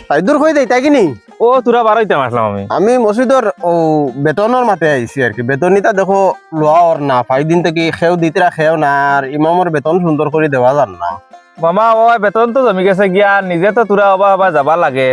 সাইদুর কই দেই তাই কিনি ও তোরা বারোইতে আসলাম আমি। আমি মসজিদর ও বেতনের মাঠে আইছি আর কি। বেতনিটা দেখো লোয়া ওর না পাঁচ দিন থেকে খেও দিতরা খেও না আর ইমামর বেতন সুন্দর করে দেওয়া যান না। মামা ও বেতন তো জমি গেছে গিয়া নিজে তো তোরা অবা অবা যাবা লাগে।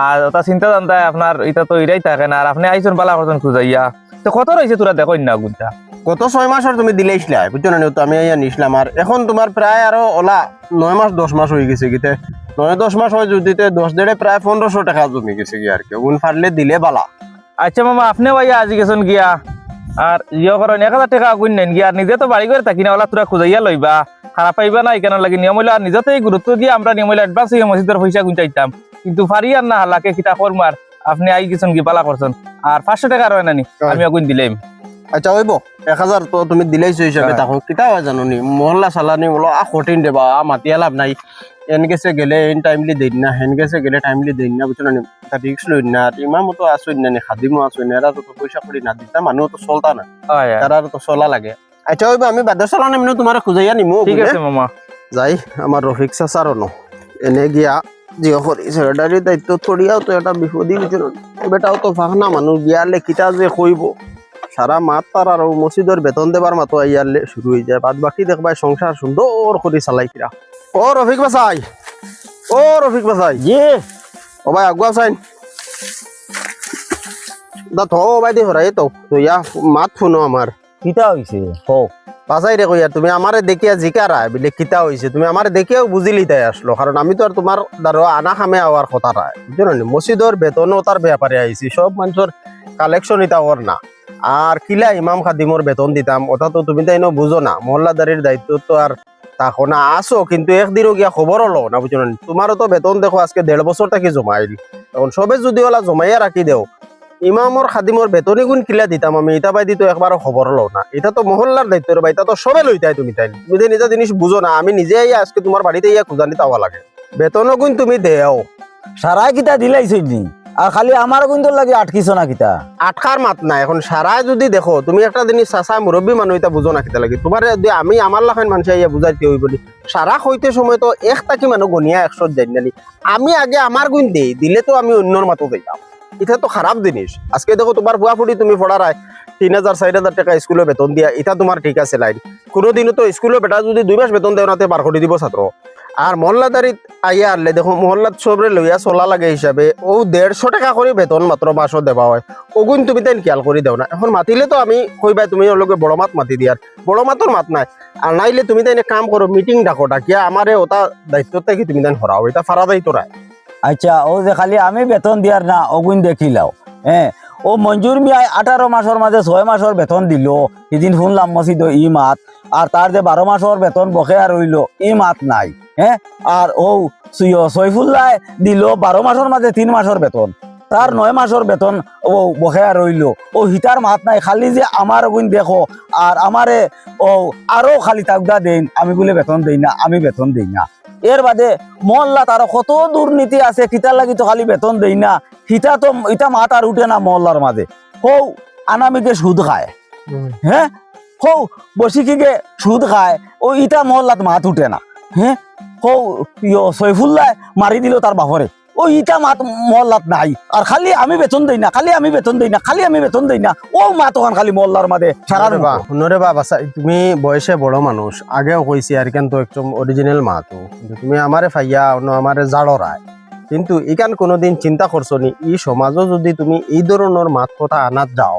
আর ওটা চিন্তা জানতাই আপনার এটা তো ইরাই থাকে না আর আপনি আইসন বালা করছেন খুঁজাইয়া তো কত রয়েছে তোরা দেখো না গুণটা গত ছয় মাসের তুমি দিলেইছিলা বুঝছ না তো আমি আইয়া নিছিলাম আর এখন তোমার প্রায় আরও ওলা নয় মাস দশ মাস হয়ে গেছে গিতে। নয় দশ মাস হয় যদি দশ দেড়ে প্রায় পনেরোশো টাকা জমি গেছে কি আর কি। গুণ ফাটলে দিলে বালা। আচ্ছা মামা আপনি ভাইয়া আজি গেছেন গিয়া। আর ইয়ে করেন এক হাজার টাকা গুণ নেন গিয়া। আর নিজে তো বাড়ি করে থাকি না ওলা তোরা খুঁজাইয়া লইবা। খারাপ পাইবা না কেন লাগে নিয়ম হইলে। আর নিজেতে গুরুত্ব দিয়ে আমরা নিয়ম হইলে অ্যাডভান্স হয়ে মসজিদের পয়সা গুণ চাইতাম কিন্তু ফারি আর না হালাকে কিতা করমার আপনি আই গেছেন কি পালা করছেন? আর পাঁচশো টাকা রয় নানি আমি গুণ দিলাম? আচ্ছা হইব। এক হাজার তো তুমি দিলেইছো হিসাবে। তাকো কিতা হয় জানো নি? মহল্লা চালানি বলো আ কঠিন দেবা আ মাতিয়া লাভ নাই। এন গেছে গেলে এন টাইমলি দিন না হেন গেছে গেলে টাইমলি দিন না বুঝছ না? তা রিক্স লই না ইমাম তো আসুই না নি খাদিমও আসুই না এরা তো পয়সা করি না দিতা মানুষ তো চলতা না। তারা তো চলা লাগে। আচ্ছা হইব আমি বাদে চালানি মিনো তোমার খুঁজাইয়া নিমু ঠিক আছে মামা। যাই আমার রফিক ন এনে গিয়া দায়িত্ব থরিয়াও তো এটা বিপদী ভিতৰত বেটাও তো ফাঁকনা গিয়ালে কিতা যে কইব সারা মাত তার আর মসজিদের বেতন দেবার মাতো আইয়ালে শুরু হয়ে যায়। বাদ বাকি দেখবাই সংসার সুন্দর করে চালাই কিরা ও রফিক বাসাই ও রফিক বাসাই জি। ও ভাই আগুয়া চাইন দা থো ভাই দে হরাই তো তো ইয়া মাত শুনো আমার কিতা হইছে হোক বাসাই রে কইয়া, তুমি আমারে দেখিয়া জিকারা, বিলে কিতা হইছে? তুমি আমারে দেখিয়াও বুঝিলি তাই আসলো, কারণ আমি তো আর তোমার দ্বারা আনা খামে আওয়ার কথা নাই বুঝছ না? মসজিদর বেতনও তার ব্যাপারে আইছি সব মানুষের কালেকশন ইটা ওর না। আর কিলা ইমাম খাদিমর বেতন দিতাম ওটা তো তুমি তাই বুঝো না মহল্লাদারির দায়িত্ব তো আর তাকো না আসো কিন্তু একদিনও গিয়া খবর হলো না বুঝছ না? তোমারও তো বেতন দেখো, আজকে দেড় বছর থাকি জমাইল। তখন সবে যদি ওলা জমাইয়া রাখি দেও ইমামর খাদিমর বেতনি গুণ কিলা দিতাম আমি এটা বাই দিতো একবারও খবর লও না। এটা তো মহল্লার দায়িত্ব রে ভাই এটা তো সবে লইতাই তুমি তাই তুমি যে নিজা জিনিস বুঝো না আমি নিজে ইয়া আজকে তোমার বাড়িতে ইয়া খুঁজানি তাওয়া লাগে। বেতনও গুণ তুমি দেও। সারাই কিতা দিলাইছে নি? আর খালি আমার কিন্তু লাগে আটকিছ না কিতা আটকার মাত নাই এখন সারা যদি দেখো তুমি একটা জিনিস চাচা মুরব্বী মানুহ এটা বুঝো না কিতা লাগে। তোমার যদি আমি আমার লাখান মানুষ ইয়া বুঝাইতে হইব নি সারা হইতে সময় তো এক টাকি মানুহ গনিয়া একশো জানি আমি আগে আমার গুণ দেই দিলে তো আমি অন্যর মাতো দিতাম এটা তো খারাপ জিনিস। আজকে দেখো তোমার ফুয়া ফুটি তুমি পড়ারায় তিন হাজার, চার হাজার টাকা স্কুলে বেতন দিয়া এটা তোমার ঠিক আছে লাইন কোনোদিনও তো স্কুলে বেটা যদি দুই মাস বেতন দেও নাতে বার করে দিব ছাত্র। আর মহল্লাদারিত আইয়া আনলে, দেখো মহল্লাত সবরে লইয়া চলা লাগে হিসাবে ও দেড়শো টাকা করে বেতন মাত্র মাসও দেওয়া হয়। ওগুন তুমি তাই খেয়াল করে দেও না। এখন মাতিলে তো আমি কইবা তুমি ওলোকে বড় মাত মাতি দিয়ার বড় মাতর মাত নাই। আর নাইলে তুমি তাই কাম করো মিটিং ডাকো, ডাকিয়া আমারে ওটা দায়িত্ব থেকে তুমি তাই হরাও এটা ফারা দায়িত্ব নাই। আচ্ছা ও যে খালি আমি বেতন দিয়ার না অগুন দেখিলাও হ্যাঁ ও মঞ্জুর মিয়াই আঠারো মাসের মাঝে ছয় মাসের বেতন দিল। সেদিন শুনলাম মসজিদ ই মাত আর তার যে বারো মাসের বেতন বকেয়া রইল ই মাত নাই। হ্যাঁ আর ও সৈফুল্লাহ দিল বারো মাসের মাঝে তিন মাসের বেতন। তার নয় মাসের বেতন ও বকেয়া রইল ও হিতার মাত নাই, খালি যে আমার গুণ দেখো আর আমারে ও আরও খালি তাকদা দেন আমি বলে বেতন দেই না, আমি বেতন দেই না। এর বাদে মহল্লা তার কত দুর্নীতি আছে কিতার লাগি তো খালি বেতন দেই না। হিতা তো ইটা মাতার উঠে না মহল্লার মাঝে। হৌ আনামিকে সুদ খায়। হ্যাঁ হৌ? বসিকিকে সুদ খায়। ও ইটা মহল্লাত মাত উঠে না। হ্যাঁ হৌ ইয় সৈফুল্লায় মারি দিল তার বাপরে। ও ইটা মাত মহল্লাত নাই। আর খালি আমি বেতন দিই না খালি আমি বেতন দেই না খালি আমি বেতন দেই না। ও মা তখন খালি মহল্লার মাঝে সারা রে বা শুনরে বা বাসা তুমি বয়সে বড় মানুষ আগেও কইছি আর কেন তো একদম অরিজিনাল মা তো। তুমি আমারে ফাইয়া অন্য আমারে জাড়রায় কিন্তু ইকান কোনোদিন চিন্তা করছ নি ই সমাজও যদি তুমি এই ধরনের মাত কথা আনাত যাও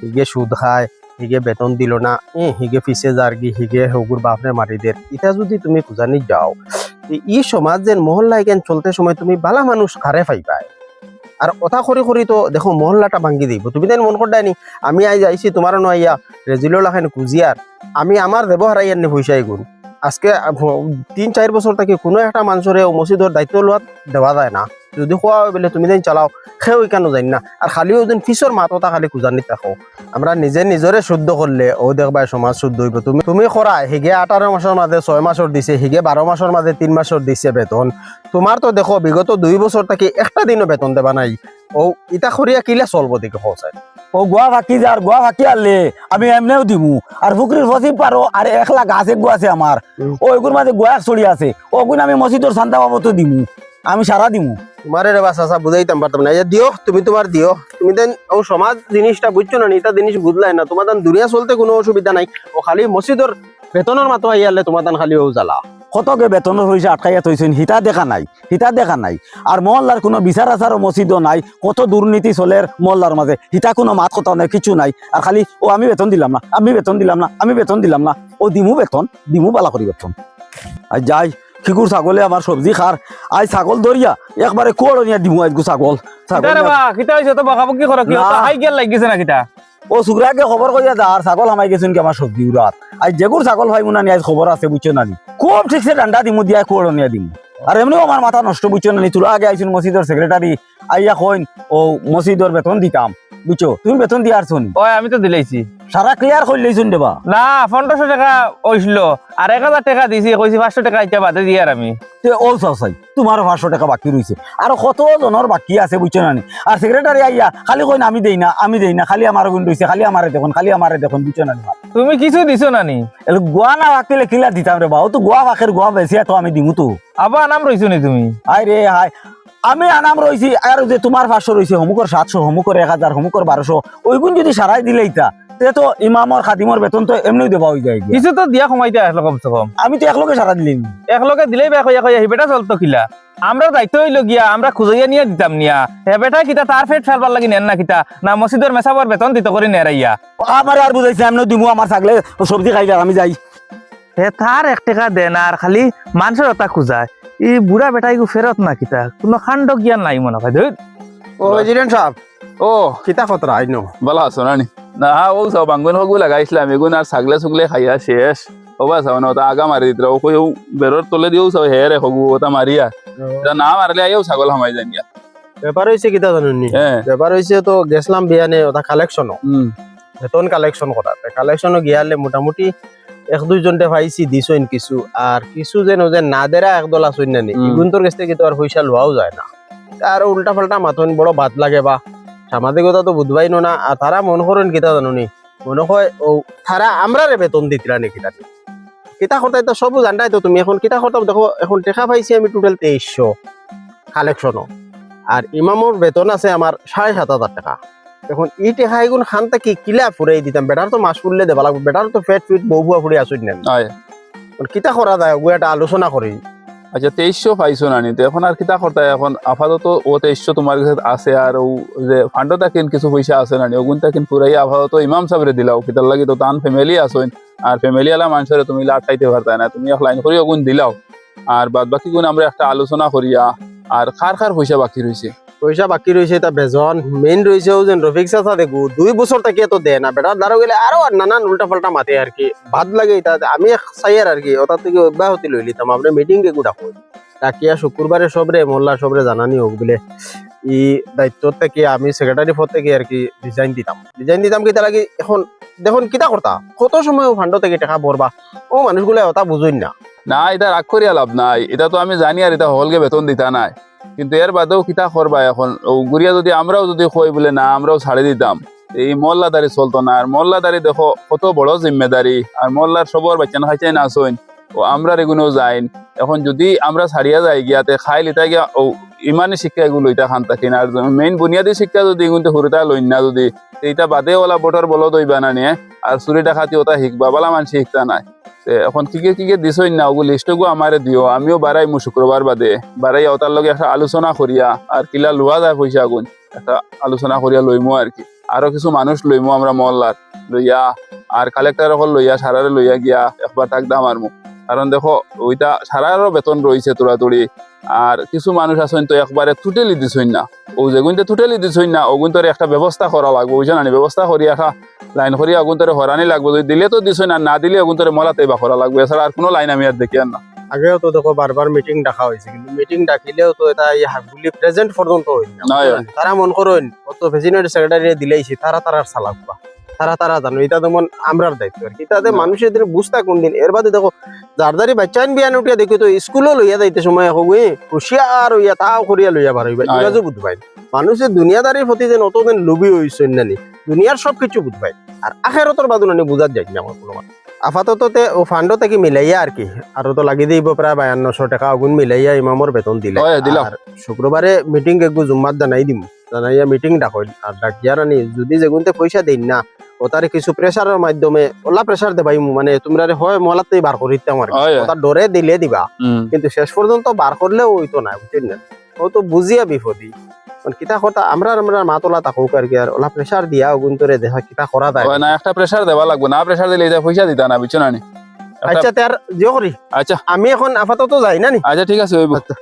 হিগে সুদ খায় হিগে বেতন দিল না এ হিগে পিছে যারগি হিগে হগুর বাপরে মারি দের এটা যদি তুমি খুঁজানি যাও ই- সমাজ যেন মহল্লা কেন চলতে সময় তুমি বালা মানুষ খারে পায় আর কথা করি করি তো দেখো মহল্লাটা ভাঙ্গি দিব। তুমি তাই মন করদাই নি আমি আই যাইছি তোমার নয়া রেজিলো লাখেন কুজিয়ার আমি আমার ব্যবহার আইয়ার নি পয়সাই গুণ। আজকে তিন চার বছর থেকে কোনো একটা মানুষের মসজিদের দায়িত্ব লওয়া দেওয়া যায় না। যদি খোয়া হয় বলে তুমি যেন চালাও সেও কেন জানি না। আর খালিও যেন ফিসর মাতটা খালি কুজানি থাকো আমরা নিজে নিজরে শুদ্ধ করলে ও দেখবা সমাজ শুদ্ধ হইব। তুমি তুমি করা হিগে আঠারো মাসের মাঝে ছয় মাসের দিছে হিগে বারো মাসের মাঝে তিন মাসের দিছে বেতন। তোমার তো দেখো বিগত দুই বছর থাকি একটা দিনও বেতন দেবা নাই। ও ইটা খরিয়া কিলা চলবো দেখে সঁচাই? ও গোয়া ফাঁকি যার গোয়া ফাঁকি আনলে আমি এমনিও দিমু। আর পুকুরির ফসি পারো আর একলা গাছ এক আছে আমার। ও এগুর মাঝে গোয়া ছড়ি আছে। ওগুন আমি মসজিদর শান্তা বাবতো দিমু। আমি সারা দিমু। তোমারে রে বাস আসা বুঝাইতাম পারতাম না। দিও তুমি তোমার দিও। তুমি দেন ও সমাজ জিনিসটা বুঝছ না এটা জিনিস বুঝলাই না। তোমার দান দুনিয়া চলতে কোনো অসুবিধা নাই। ও খালি মসজিদর বেতনের মাতো আইয়ালে তোমার দান খালি ও জ্বালা। কতকে বেতনের পয়সা আটকাইয়া থইছেন হিতা দেখা নাই হিতা দেখা নাই। আর মহল্লার কোনো বিচার আচার মসজিদও নাই কত দুর্নীতি চলের মহল্লার মাঝে হিতা কোনো মাত কথা নাই কিছু নাই। আর খালি ও আমি বেতন দিলাম না আমি বেতন দিলাম না আমি বেতন দিলাম না। ও দিমু বেতন দিমু বালা করি বেতন। আর যাই। শিকুর ছাগলে আমার সবজি খার আই ছাগল ধরিয়া একবারে কুয়াড়ো নিয়ে দিমু আজগু ছাগল। ছাগল কিতা রে বা কিতা হইছে তো বকাবকি করো কি না। হতা হাই গেল লাগিছে না কিতা? ও সুগ্রাকে খবর কইয়া দা আর ছাগল আমাই গেছেন কি আমার সবজি উড়াত আজ যেগুর ছাগল ভাই মুনা আজ খবর আছে বুঝছ না? খুব ঠিকছে ডান্ডা দিমু দিয়া কুয়াড়ো নিয়ে দিমু। আর এমনিও আমার মাথা নষ্ট বুঝছ না নি তোরা আগে আইসুন মসজিদের সেক্রেটারি আইয়া কইন ও মসজিদের বেতন দিতাম বুঝছ তুমি বেতন দিয়ে আসছো ওই আমি তো দিলাইছি। সারা ক্লিয়ার করলেইছুন দেবা। না পনেরোশো টাকা ওইছিল আর এক হাজার টাকা দিছি কইছি পাঁচশো টাকা ইটা বাদে দিয়ে আর আমি। ও তোমার পাঁচশো টাকা বাকি রয়েছে আর কত জনের বাকি আছে বুঝছ না? আর সেক্রেটারি আইয়া খালি কইন আমি দেই না আমি দেই না খালি আমার গুণ রয়েছে খালি আমারে দেখুন খালি আমারে দেখুন বুঝছ না তুমি কিছু দিছো না নি? গোয়া না বাকিলে কিলা দিতাম রে বা ও তো গোয়া বাকের গোয়া বেশি তো আমি দিমু তো। আবার নাম রইছো নি তুমি? আই রে হাই আমি আনাম রইছি আর যে তোমার পাঁচশো রয়েছে হমুকর সাতশো হমুকর এক হাজার হমুকর বারোশো ওইগুন যদি সারাই দিলে ইতা তে তো ইমামর খাদিমর বেতন তো এমনি হয়ে যায়। কিছু তো দিয়া কমাইতে আসলো কমসে কম। আমি তো একলগে সারা দিলাম। একলগে দিলেই চলতো আমরা দায়িত্ব হইল গিয়া আমরা খুঁজাইয়া নিয়ে দিতাম নিয়া। হে বেটা কিতা তার ফেট ফেলবার লাগি নেন না কিতা? না মসজিদের মেসাবর বেতন দিত করে নেরাইয়া আমার আর বুঝাইছে আমি দিমু আমার থাকলে সবজি খাইলে আমি যাই। হে তার এক টাকা দেন আর খালি মানুষের ওটা খুঁজায় ই বুড়া বেটাই ফেরত না কিতা? কোনো খান্ড জ্ঞান নাই মনে হয়। ও প্রেসিডেন্ট সাহেব ও কিতা খতরা আইনো। ভালো আছো নানি না ও সব বাঙ্গুন হগু লাগাইছিলাম এগুন আর ছাগলে সুগলে খাইয়া শেষ। হবা চাও না ওটা আগা মারি দিত ও কই বেরোর তলে দিও চাও হে রে হগু ওটা মারিয়া এটা না মারলে আইও ছাগল হামাই যান গিয়া ব্যাপার হয়েছে কিতা জানুনি হ্যাঁ ব্যাপার হয়েছে তো গেছিলাম বিয়ানে ওটা কালেকশন হুম বেতন কালেকশন করাতে কালেকশনও গিয়ালে মোটামুটি এক দুইজনটে পাইছি দিছইন কিছু আর কিছু যেন যে না দেরা একদল আসইন না নি। হুম। ইগুন্তর কাছ থেকে তো আর পয়সা লওয়াও যায় না। আর উল্টা পাল্টা মাথন বড় বাদ লাগে বা। সামাজিকতা তো বুঝবাই না আর তারা মন করেন কিতা জানুনি মনে হয় ও তারা আমরা রে বেতন দিতিরা নি কিতা কিতা করতে তো সব জানটাই তো তুমি এখন কিতা করতাম দেখো এখন টেকা পাইছি আমি টোটাল তেইশশো কালেকশনও আর ইমামর বেতন আছে আমার সাড়ে সাত হাজার টাকা। এখন ই টেকা এগুন খান কি কিলা ফুরাই দিতাম? বেটার তো মাছ ফুললে দেবা লাগবে বেটার তো ফেট ফিট বউ বুয়া ফুরি আসুন নেন কিতা করা যায়? ওগুলো একটা আলোচনা করি আচ্ছা তেইশশো পাইছো না নিতে। এখন আর কিতা করতে? এখন আপাতত ও তেইশশো তোমার কাছে আছে আর ও যে ফান্ডো থাকেন কিছু পয়সা আছে না ওগুন থাকেন পুরাই আপাতত ইমাম সাবরে দিলাও কিতার লাগি তো তান ফ্যামিলি আসইন আর ফ্যামিলি আলা মানুষের তুমি লাটাইতে পারতা না। তুমি এক লাইন করি ওগুন দিলাও। আর বাদ বাকি গুণ আমরা একটা আলোচনা করিয়া, আর খার খার পয়সা বাকি রয়েছে পয়সা বাকি রয়েছে এটা বেজন মেইন রয়েছে যেন রফিক চাচা দুই বছর থেকে তো দেয় না বেটার দ্বারা গেলে আরও নানান উল্টা পাল্টা মাতে আর কি। ভাত লাগে আমি চাইয়ার আর কি। ওটার থেকে অব্যাহতি লই আমরা মিটিং কে গুড়া তাকিয়া শুক্রবারে সবরে মোল্লা সবরে জানানি হোক বলে। ই দায়িত্ব থেকে, আমি সেক্রেটারি পদ থেকে আর কি ডিজাইন দিতাম। ডিজাইন দিতাম কি তার আগে এখন, দেখুন কিতা করতা কত সময় ফান্ড থেকে টাকা ভরবা ও মানুষগুলো ওটা বুঝুন না। না এটা রাগ করিয়া লাভ নাই। এটা তো আমি জানি আর এটা হলকে বেতন দিতা নাই। কিন্তু এর বাদেও কিতা করবা এখন? ও গুড়িয়া যদি আমরাও যদি কই বলে, না, আমরাও ছাড়ে দিতাম। এই মহল্লাদারি চলতো না। আর মহল্লাদারি দেখো, কত বড় জিম্মেদারি। আর মহল্লার সবর বাচ্চা না খাইচাই না আসইন ও আমরা এগুলো যাইন। এখন যদি আমরা ছাড়িয়া যাই গিয়াতে, খাই লিতা গিয়া, ও ইমানি শিক্ষা এগুলো লইতা খান থাকি না আর মেইন বুনিয়াদী শিক্ষা যদি এগুলো হুরুতা লইন না যদি এইটা বাদে ওলা বটর বলদ হইবা না নিয়ে, আর চুরি ডাকাতি ওটা শিখবা, বালা মানুষ শিখতা নাই। এখন কিকে কিকে দিছই না ওগুলো লিস্টগু আমারে দিও আমিও বাড়াই মু শুক্রবার বাদে। বাড়াই ওটার লগে একটা আলোচনা করিয়া আর কিলা লোয়া যায় পয়সা গুণ। একটা আলোচনা করিয়া লইমু আর কি। আরও কিছু মানুষ লইমু আমরা মহল্লার লইয়া আর কালেক্টর হল লইয়া সারারে লইয়া গিয়া একবার তাক দাম আরমু কারণ দেখো, ওইটা সারারও বেতন রয়েছে তোড়াতুড়ি আর কিছু মানুষ আছেন তো একবারে তুটেলি দিছই না। ও যেগুনতে তুটেলি দিছই না ওগুন তোর একটা ব্যবস্থা করা লাগবে বুঝছ না? ব্যবস্থা করিয়া একটা লাইন করিয়া ওগুন তোরে হরানি লাগবে যদি দিলে তো দিছই না না দিলে ওগুন তোরে মলাতে বা করা লাগবে এছাড়া আর কোনো লাইন আমি আর দেখি আর না। আগেও তো দেখো বারবার মিটিং ডাকা হয়েছে কিন্তু মিটিং ডাকিলেও তো এটা এই হাগুলি প্রেজেন্ট পর্যন্ত হয়নি। তারা মন করেন অত প্রেসিডেন্ট সেক্রেটারি দিলেইছি তারা তারার চালাক বা। তারা তারা জানো। এটা যেমন আমরার দায়িত্ব আর কি। তাতে না। মানুষের দিনে বুঝতা কোন দিন? এর বাদে দেখো যারদারি বাচ্চা আইন বিয়ান উঠিয়া দেখি তো স্কুলও লইয়া যাইতে সময় হগুই হুশিয়ার হইয়া তাও করিয়া লইয়া বার হইবা। ইংরাজও বুঝবাই মানুষের দুনিয়াদারির প্রতি যেন অতদিন লোভী হইছেন নানি দুনিয়ার সব কিছু বুঝবাই আর আখেরতর বাদু নানি বুঝার যাই না আমার কোনো। আপাতত ও ফান্ড থেকে মিলাইয়া আর কি আর তো লাগি দিব প্রায় বায়ান্নশো টাকা আগুন মিলাইয়া ইমামর বেতন দিলে। আর শুক্রবারে মিটিং একগু জুম্মাত জানাই দিম। জানাইয়া মিটিং ডাকইল। আর ডাকিয়া রানি যদি যেগুনতে পয়সা দিন না ও কিছু প্রেসারের মাধ্যমে ওলা প্রেসার দেবাই মানে তোমরা হয় মহলাতেই বার করিতে আমার। ওটা ডরে দিলে দিবা। কিন্তু শেষ পর্যন্ত বার করলেও ওই তো না বুঝছেন না? ও তো বুঝিয়া বিপদি। কারণ কিতা কথা আমরা আমরা মাতলা তাকুক আর কি আর ওলা প্রেসার দিয়া ওগুন তোরে দেখা কিতা করা যায়। না একটা প্রেসার দেওয়া লাগবে না প্রেসার দিলে এটা পয়সা দিতা না বুঝছ না আচ্ছা তার জিও করি? আচ্ছা। আমি এখন আপাতত যাই না নি? আচ্ছা ঠিক আছে আচ্ছা।